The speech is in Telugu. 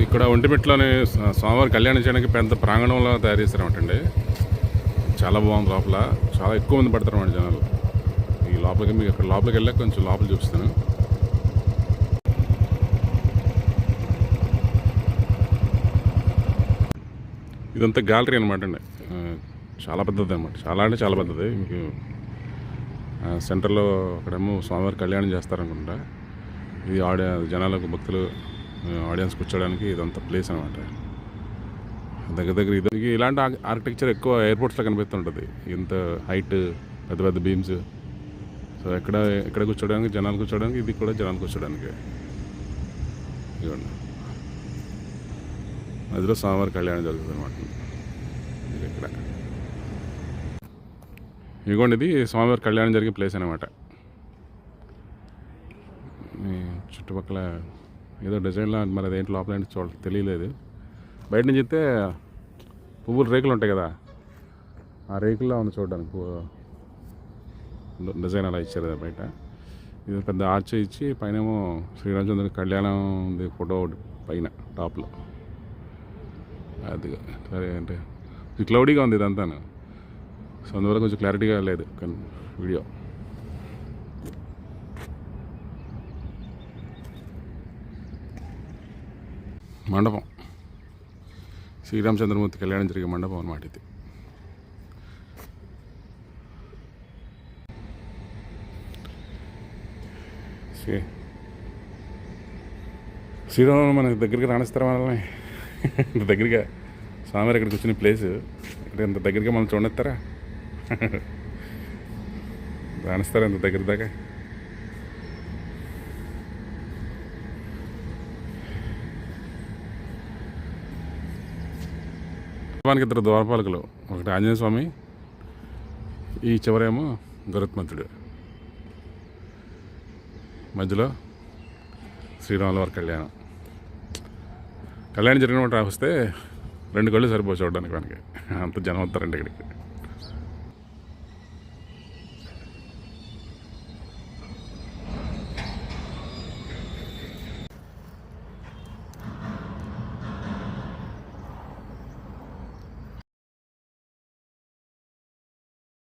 ఇక్కడ ఒంటిమిట్లోని స్వామివారి కళ్యాణం చేయడానికి పెద్ద ప్రాంగణంలో తయారు చేశారన్నమాటండి చాలా బాగుంది లోపల. చాలా ఎక్కువ మంది పడతారు జనాలు. ఈ లోపలికి మీకు ఇక్కడ లోపలికి వెళ్ళాక కొంచెం లోపల చూపిస్తాను. ఇదంతా గ్యాలరీ అనమాట అండి. చాలా పెద్దది అనమాట చాలా అంటే చాలా పెద్దది. మీకు సెంటర్లో అక్కడేమో స్వామివారి కళ్యాణం చేస్తారనుకుంటా. ఇది ఆడే జనాలకు భక్తులు ఆడియన్స్ కూర్చోడానికి ఇదంతా ప్లేస్ అనమాట దగ్గర దగ్గర ఇది ఇలాంటి ఆర్కిటెక్చర్ ఎక్కువ ఎయిర్పోర్ట్స్లో కనిపిస్తుంటుంది. ఇంత హైట్ పెద్ద పెద్ద బీమ్స్ సో ఎక్కడ ఎక్కడ కూర్చోడానికి జనాలు కూర్చోడానికి ఇది కూడా జనాలు కూర్చోడానికి. ఇదిగోండి. మధ్యలో స్వామివారి కళ్యాణం జరుగుతుంది అనమాట ఇది ఇక్కడ. ఇదిగోండి ఇది స్వామివారి కళ్యాణం జరిగే ప్లేస్ అనమాట చుట్టుపక్కల ఏదో డిజైన్లో మరి ఏంటి లోపల చూడ తెలియలేదు. బయట నుంచి చెప్తే పువ్వులు రేకులు ఉంటాయి కదా ఆ రేకుల్లో ఉంది చూడడానికి డిజైన్ అలా ఇచ్చారు కదా బయట. ఇది పెద్ద ఆర్చ్ ఇచ్చి పైన ఏమో శ్రీరామచంద్ర కళ్యాణం ఉంది ఫోటో పైన టాప్లో. అది సరే అంటే క్లౌడీగా ఉంది ఇదంతాను. సో అందువల్ల కొంచెం క్లారిటీగా లేదు కానీ వీడియో. మండపం. శ్రీరామచంద్రమూర్తి కళ్యాణం జరిగే మండపం అన్నమాట ఇది. శ్రీ శ్రీరామ మన దగ్గరికి రాణిస్తారా మనల్ని? ఇంత దగ్గరగా స్వామివారి ఇక్కడికి వచ్చిన ప్లేస్. అంటే ఇంత దగ్గరగా మనం చూడనిస్తారా? రాణిస్తారా ఇంత దగ్గర దాకా మనకి ఇద్దరు ద్వారపాలకులు ఒకటి ఆంజనేయ స్వామి ఈ చివరేమో గరుత్మంతుడు. మధ్యలో శ్రీరాములవారి కళ్యాణం. కళ్యాణం జరిగినప్పుడు వస్తే రెండు కళ్ళు సరిపోయి చూడడానికి మనకి. అంత జనం వస్తారండి ఇక్కడికి.